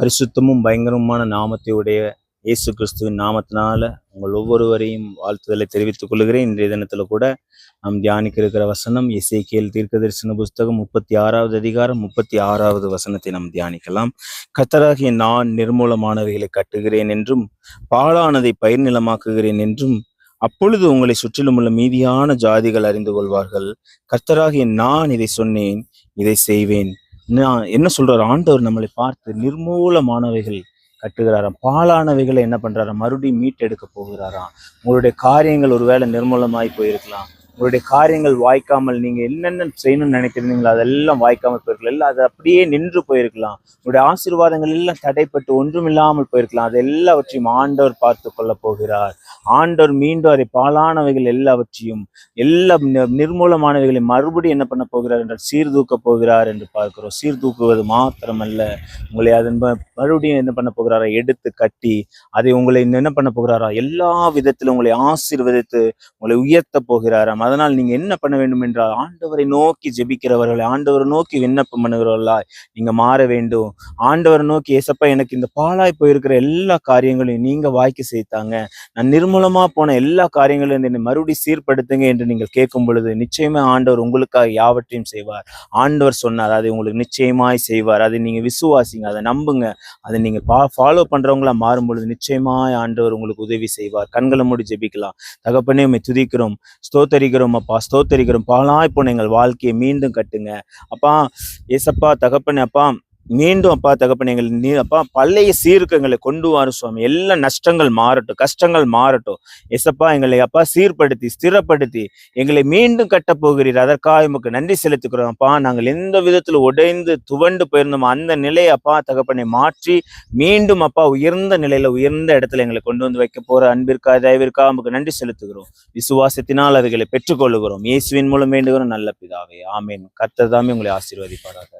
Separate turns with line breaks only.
பரிசுத்தமும் பயங்கரமான நாமத்தையுடைய இயேசு கிறிஸ்துவின் நாமத்தினால உங்கள் ஒவ்வொருவரையும் வாழ்த்துதலை தெரிவித்துக் கொள்கிறேன். இன்றைய தினத்துல கூட நாம் தியானிக்க இருக்கிற வசனம் இசைக்கியல் தீர்க்க தரிசன புஸ்தகம் முப்பத்தி ஆறாவது அதிகாரம் முப்பத்தி ஆறாவது வசனத்தை நாம் தியானிக்கலாம். கத்தராகிய நான் நிர்மூலமானவைகளை கட்டுகிறேன் என்றும் பாழானதை பயிர் நிலமாக்குகிறேன் என்றும் அப்பொழுது உங்களை சுற்றிலும் உள்ள மீதியான ஜாதிகள் அறிந்து கொள்வார்கள். கர்த்தராகிய நான் இதை சொன்னேன் இதை செய்வேன். நான் என்ன சொல்றாரு? ஆண்டவர் நம்மளை பார்த்து நிர்மூலமானவைகள் கட்டுகிறாராம். பாலானவைகளை என்ன பண்றாராம்? மறுபடியும் மீட்டெடுக்க போகிறாராம். உங்களுடைய காரியங்கள் ஒருவேளை நிர்மூலமாய் போயிருக்கலாம். உங்களுடைய காரியங்கள் வாய்க்காமல் நீங்க என்னென்ன செய்யணும்னு நினைக்கிறீங்களோ அதெல்லாம் வாய்க்காமல் போயிருக்கலாம். இல்லை அது அப்படியே நின்று போயிருக்கலாம். உங்களுடைய ஆசீர்வாதங்கள் எல்லாம் தடைப்பட்டு ஒன்றுமில்லாமல் போயிருக்கலாம். அது எல்லாவற்றையும் ஆண்டவர் பார்த்து கொள்ள போகிறார். ஆண்டவர் மீண்டும் அதை பாலானவைகள் எல்லாவற்றையும் எல்லா நிர்மூலமானவைகளை மறுபடியும் என்ன பண்ண போகிறார் என்றால் சீர்தூக்க போகிறார் என்று பார்க்கிறோம். சீர்தூக்குவது மாத்திரமல்ல. உங்களை அதன் மறுபடியும் என்ன பண்ண போகிறாரா? எடுத்து கட்டி அதை உங்களை என்ன பண்ண போகிறாரா? எல்லா விதத்திலும் உங்களை ஆசீர்வதித்து உங்களை உயர்த்த போகிறாராம் அதனால் நீங்கள் என்ன பண்ண வேண்டும் என்றால் ஆண்டவரை நோக்கி ஜெபிக்கிறவர்களை ஆண்டவரை நோக்கி விண்ணப்பம் பண்ணுகிறவர்களாய் நீங்கள் மாற வேண்டும். ஆண்டவரை நோக்கி ஏசப்பா எனக்கு இந்த பாழாய் போயிருக்கிற எல்லா காரியங்களையும் நீங்கள் வாய்க்கு செய்தாங்க நான் நிர்மூலமாக போன எல்லா காரியங்களையும் என்னை மறுபடியும் சீர்படுத்துங்க என்று நீங்கள் கேட்கும் பொழுது நிச்சயமா ஆண்டவர் உங்களுக்காக யாவற்றையும் செய்வார். ஆண்டவர் சொன்னார் அதை உங்களுக்கு நிச்சயமாய் செய்வார். அதை நீங்கள் விசுவாசிங்க அதை நம்புங்க. அதை நீங்கள் பா ஃபாலோ பண்றவங்களா மாறும் பொழுது நிச்சயமாய் ஆண்டவர் உங்களுக்கு உதவி செய்வார். கண்களை மூடி ஜெபிக்கலாம். தகப்பனே உண்மை துதிக்கிறோம். ஸ்தோத்தரிக்கிறோம் அப்பா ஸ்தோத்தரிக்கிறோம். பாலாய் போன எங்கள் வாழ்க்கையை மீண்டும் கட்டுங்க. அப்பா ஏசப்பா தகப்பனே அப்பா மீண்டும் அப்பா தகப்பனே எங்கள் நீ அப்பா பழைய சீர்க்கங்களை கொண்டு வாரும் சுவாமி. எல்லா நஷ்டங்கள் மாறட்டும் கஷ்டங்கள் மாறட்டும். எசப்பா எங்களை அப்பா சீர்படுத்தி ஸ்திரப்படுத்தி எங்களை மீண்டும் கட்டப் போகிறீர். அதற்காக உமக்கு நன்றி செலுத்துக்கிறோம் அப்பா நாங்கள் எந்த விதத்தில் உடைந்து துவண்டு போயிருந்தோமோ அந்த நிலையை அப்பா தகப்பனை மாற்றி மீண்டும் அப்பா உயர்ந்த நிலையில உயர்ந்த இடத்துல எங்களை கொண்டு வந்து வைக்க போற அன்பிற்கா தயவிற்கா உமக்கு நன்றி செலுத்துகிறோம். விசுவாசத்தினால் அதுகளை பெற்றுக்கொள்ளுகிறோம். இயேசுவின் மூலம் வேண்டுகிறோம். நல்ல பிதாவே. ஆமேன். கத்ததாமே உங்களை ஆசீர்வதிப்பாராக.